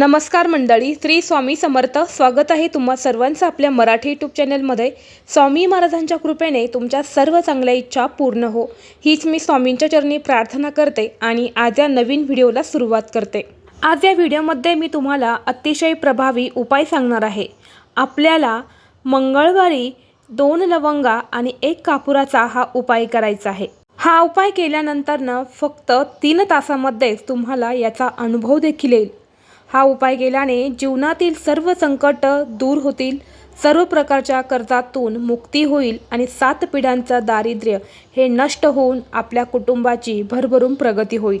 नमस्कार मंडळी श्री स्वामी समर्थ. स्वागत आहे तुम्हा सर्वांचं आपल्या मराठी यूट्यूब चॅनलमध्ये स्वामी महाराजांच्या कृपेने तुमच्या सर्व चांगल्या इच्छा पूर्ण हो. हीच मी स्वामींच्या चरणी प्रार्थना करते आणि आज या नवीन व्हिडिओला सुरुवात करते. आज या व्हिडिओमध्ये मी तुम्हाला अतिशय प्रभावी उपाय सांगणार आहे. आपल्याला मंगळवारी दोन लवंगा आणि एक कापुराचा हा उपाय करायचा आहे. हा उपाय केल्यानंतरनं फक्त तीन तासामध्येच तुम्हाला याचा अनुभव देखील येईल. हा उपाय केल्याने जीवनातील सर्व संकट दूर होतील. सर्व प्रकारच्या कर्जातून मुक्ती होईल आणि सात पिढ्यांचं दारिद्र्य हे नष्ट होऊन आपल्या कुटुंबाची भरभरून प्रगती होईल.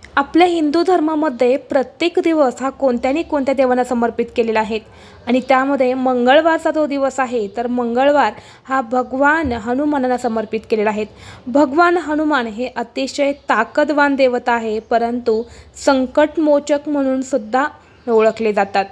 आपल्या हिंदू धर्मामध्ये प्रत्येक दिवस हा कोणत्याने कोणत्या देवांना समर्पित केलेला आहे? आणि त्यामध्ये मंगळवारचा जो दिवस आहे तर मंगळवार हा भगवान हनुमानांना समर्पित केलेला आहे. भगवान हनुमान हे अतिशय ताकदवान देवता आहे परंतु संकटमोचक म्हणून सुद्धा ओळखले जातात.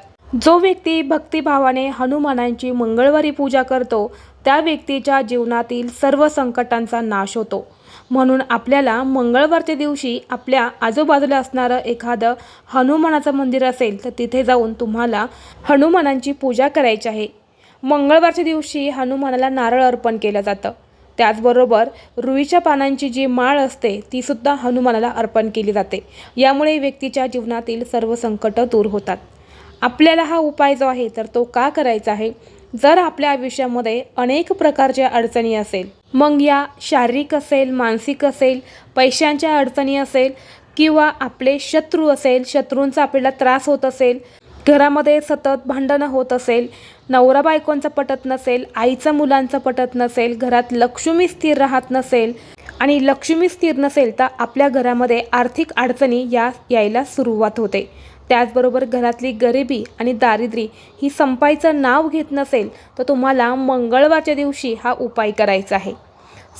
जो व्यक्ती भक्तिभावाने हनुमानांची मंगळवारी पूजा करतो त्या व्यक्तीच्या जीवनातील सर्व संकटांचा नाश होतो. म्हणून आपल्याला मंगळवारच्या दिवशी आपल्या आजूबाजूला असणारं एखादं हनुमानाचं मंदिर असेल तर तिथे जाऊन तुम्हाला हनुमानांची पूजा करायची आहे. मंगळवारच्या दिवशी हनुमानाला नारळ अर्पण केलं जातं. त्याचबरोबर रुईच्या पानांची जी माळ असते तीसुद्धा हनुमानाला अर्पण केली जाते. यामुळे व्यक्तीच्या जीवनातील सर्व संकटं दूर होतात. आपल्याला हा उपाय जो आहे तर तो का करायचा आहे? जर आपल्या आयुष्यामध्ये अनेक प्रकारच्या अडचणी असेल मग या शारीरिक असेल मानसिक असेल पैशांच्या अडचणी असेल किंवा आपले शत्रू असेल शत्रूंचा आपल्याला त्रास होत असेल घरामध्ये सतत भांडणं होत असेल नवरा बायकोंचं पटत नसेल आईचं मुलांचं पटत नसेल घरात लक्ष्मी स्थिर राहत नसेल आणि लक्ष्मी स्थिर नसेल तर आपल्या घरामध्ये आर्थिक अडचणी या यायला सुरुवात होते. त्याचबरोबर घरातली गरिबी आणि दारिद्र्य ही संपायचं नाव घेत नसेल तर तुम्हाला मंगळवारच्या दिवशी हा उपाय करायचा आहे.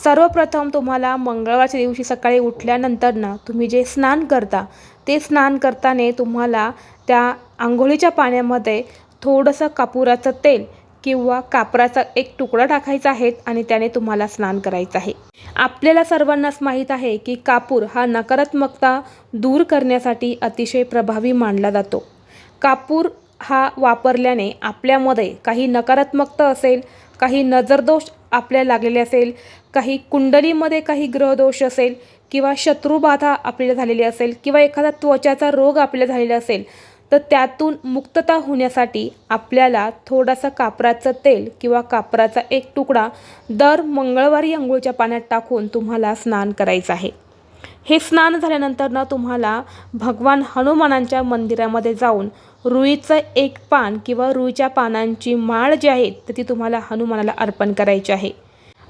सर्वप्रथम तुम्हाला मंगळवारच्या दिवशी सकाळी उठल्यानंतर ना तुम्ही जे स्नान करता ते स्नान करताना तुम्हाला त्या आंघोळीच्या पाण्यामध्ये थोडंसं कापुराचं तेल किंवा कापराचा एक तुकडा टाकायचा आहे आणि त्याने तुम्हाला स्नान करायचं आहे. आपल्याला सर्वांनाच माहीत आहे की कापूर हा नकारात्मकता दूर करण्यासाठी अतिशय प्रभावी मानला जातो. कापूर हा वापरल्याने आपल्यामध्ये काही नकारात्मकता असेल काही नजरदोष आपल्या लागलेले असेल काही कुंडलीमध्ये काही ग्रहदोष असेल किंवा शत्रुबाधा आपल्याला झालेली असेल किंवा एखादा त्वचाचा रोग आपल्याला झालेला असेल तर त्यातून मुक्तता होण्यासाठी आपल्याला थोडासा कापराचं तेल किंवा कापराचा एक तुकडा दर मंगळवारी अंघोळच्या पाण्यात टाकून तुम्हाला स्नान करायचं आहे. हे स्नान झाल्यानंतर ना तुम्हाला भगवान हनुमानांच्या मंदिरामध्ये जाऊन रुईचं एक पान किंवा रुईच्या पानांची माळ जी आहे तर ती तुम्हाला हनुमानाला अर्पण करायची आहे.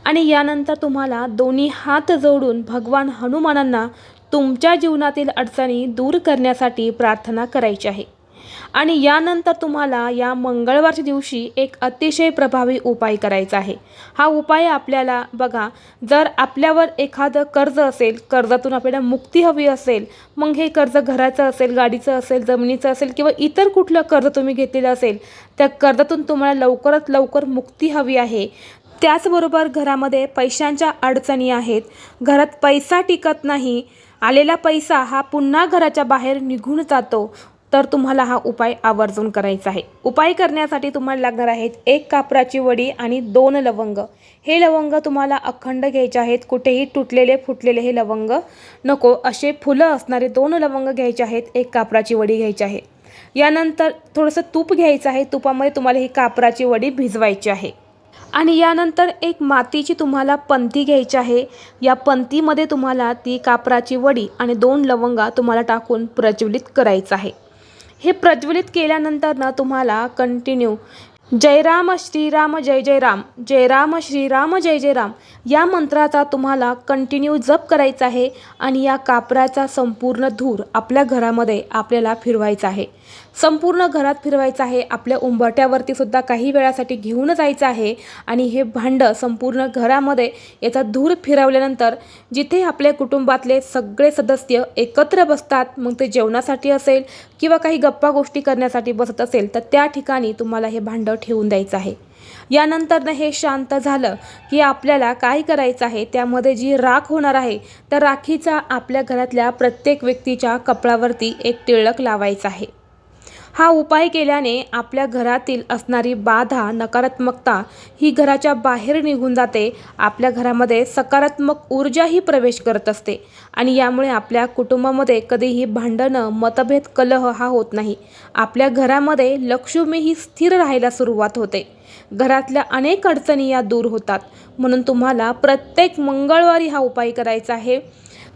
आणि यानंतर तुम्हाला दोन्ही हात जोडून भगवान हनुमानांना तुमच्या जीवनातील अडचणी दूर करण्यासाठी प्रार्थना करायची आहे. आणि यानंतर तुम्हाला या मंगळवारच्या दिवशी एक अतिशय प्रभावी उपाय करायचा आहे. हा उपाय आपल्याला बघा जर आपल्यावर एखादं कर्ज असेल कर्जातून आपल्याला मुक्ती हवी असेल मग हे कर्ज घराचं असेल गाडीचं असेल जमिनीचं असेल किंवा इतर कुठलं कर्ज तुम्ही घेतलेलं असेल त्या कर्जातून तुम्हाला लवकरात लवकर मुक्ती हवी आहे. त्याचबरोबर घरामध्ये पैशांच्या अडचणी आहेत. घरात पैसा टिकत नाही. आलेला पैसा हा पुन्हा घराच्या बाहेर निघून जातो तर तुम्हाला हा उपाय आवर्जून करायचा आहे. उपाय करण्यासाठी तुम्हाला लागणार आहेत एक कापराची वडी आणि दोन लवंग. हे लवंग तुम्हाला अखंड घ्यायचे आहेत कुठेही तुटलेले फुटलेले हे लवंग नको. असे फुलं असणारे दोन लवंग घ्यायचे आहेत एक कापराची वडी घ्यायची आहे. यानंतर थोडंसं तूप घ्यायचं आहे. तुपामध्ये तुम्हाला ही कापराची वडी भिजवायची आहे. आणि यानंतर एक मातीची तुम्हाला पंती घ्यायची आहे. या पंतीमध्ये तुम्हाला ती कापराची वडी आणि दोन लवंगा तुम्हाला टाकून प्रज्वलित करायचं आहे. हे प्रज्वलित केल्यानंतर ना तुम्हाला कंटिन्यू जय राम श्रीराम जय जय राम जय राम श्रीराम जय जय राम या मंत्राचा तुम्हाला कंटिन्यू जप करायचा आहे आणि या कापराचा संपूर्ण धूर आपल्या घरामध्ये आपल्याला फिरवायचा आहे. संपूर्ण घरात फिरवायचं आहे. आपल्या उंबरट्यावरती सुद्धा काही वेळासाठी घेऊन जायचं आहे. आणि हे भांडं संपूर्ण घरामध्ये याचा धूर फिरवल्यानंतर जिथे आपल्या कुटुंबातले सगळे सदस्य एकत्र बसतात मग ते जेवणासाठी असेल किंवा काही गप्पा गोष्टी करण्यासाठी बसत असेल तर त्या ठिकाणी तुम्हाला हे भांडं ठेवून द्यायचं आहे. यानंतरनं हे शांत झालं की आपल्याला काय करायचं आहे त्यामध्ये जी राख होणार आहे त्या राखीचा आपल्या घरातल्या प्रत्येक व्यक्तीच्या कपडावरती एक टिळक लावायचा आहे. हा उपाय केल्याने आपल्या घरातील असणारी बाधा नकारात्मकता ही घराच्या बाहेर निघून जाते. आपल्या घरामध्ये सकारात्मक ऊर्जाही प्रवेश करत असते आणि यामुळे आपल्या कुटुंबामध्ये कधीही भांडणं मतभेद कलह हा होत नाही. आपल्या घरामध्ये लक्ष्मी ही स्थिर राहायला सुरुवात होते. घरातल्या अनेक अडचणी या दूर होतात. म्हणून तुम्हाला प्रत्येक मंगळवारी हा उपाय करायचा आहे.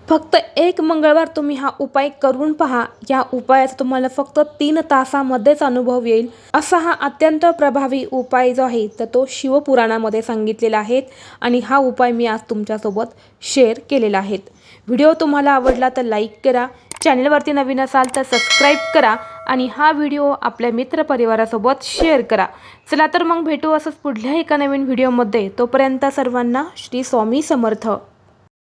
फक्त एक मंगळवार तुम्ही हा उपाय करून पहा. या उपायाचा तुम्हाला फक्त तीन तासामध्येच अनुभव येईल. असा हा अत्यंत प्रभावी उपाय जो आहे तर तो शिवपुराणामध्ये सांगितलेला आहे आणि हा उपाय मी आज तुमच्यासोबत शेअर केलेला आहे. व्हिडिओ तुम्हाला आवडला तर लाईक करा. चॅनलवरती नवीन असाल तर सबस्क्राईब करा आणि हा व्हिडिओ आपल्या मित्रपरिवारासोबत शेअर करा. चला तर मग भेटू असंच पुढल्या एका नवीन व्हिडिओमध्ये. तोपर्यंत सर्वांना श्री स्वामी समर्थ.